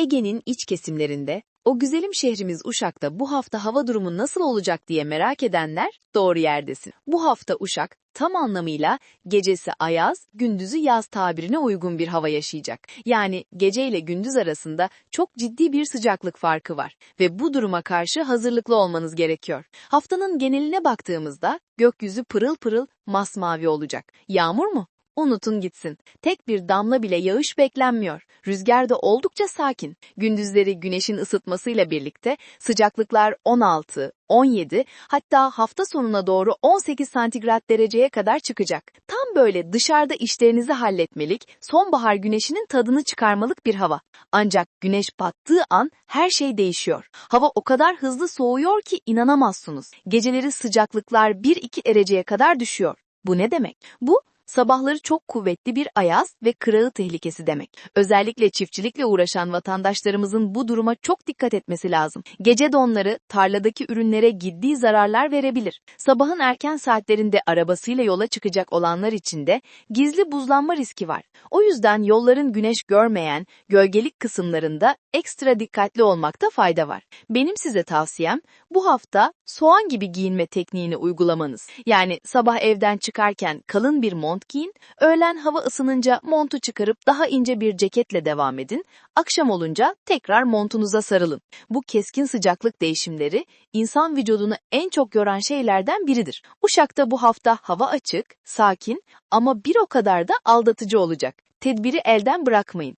Ege'nin iç kesimlerinde, o güzelim şehrimiz Uşak'ta bu hafta hava durumu nasıl olacak diye merak edenler doğru yerdesin. Bu hafta Uşak tam anlamıyla gecesi ayaz, gündüzü yaz tabirine uygun bir hava yaşayacak. Yani gece ile gündüz arasında çok ciddi bir sıcaklık farkı var ve bu duruma karşı hazırlıklı olmanız gerekiyor. Haftanın geneline baktığımızda gökyüzü pırıl pırıl masmavi olacak. Yağmur mu? Unutun gitsin. Tek bir damla bile yağış beklenmiyor. Rüzgar da oldukça sakin. Gündüzleri güneşin ısıtmasıyla birlikte sıcaklıklar 16, 17 hatta hafta sonuna doğru 18 santigrat dereceye kadar çıkacak. Tam böyle dışarıda işlerinizi halletmelik, sonbahar güneşinin tadını çıkarmalık bir hava. Ancak güneş battığı an her şey değişiyor. Hava o kadar hızlı soğuyor ki inanamazsınız. Geceleri sıcaklıklar 1-2 dereceye kadar düşüyor. Bu ne demek? Bu sabahları çok kuvvetli bir ayaz ve kırağı tehlikesi demek. Özellikle çiftçilikle uğraşan vatandaşlarımızın bu duruma çok dikkat etmesi lazım. Gece donları tarladaki ürünlere ciddi zararlar verebilir. Sabahın erken saatlerinde arabasıyla yola çıkacak olanlar için de gizli buzlanma riski var. O yüzden yolların güneş görmeyen, gölgelik kısımlarında ekstra dikkatli olmakta fayda var. Benim size tavsiyem bu hafta soğan gibi giyinme tekniğini uygulamanız. Yani sabah evden çıkarken kalın bir mont giyin, öğlen hava ısınınca montu çıkarıp daha ince bir ceketle devam edin, akşam olunca tekrar montunuza sarılın. Bu keskin sıcaklık değişimleri insan vücudunu en çok yoran şeylerden biridir. Uşak'ta bu hafta hava açık, sakin ama bir o kadar da aldatıcı olacak. Tedbiri elden bırakmayın.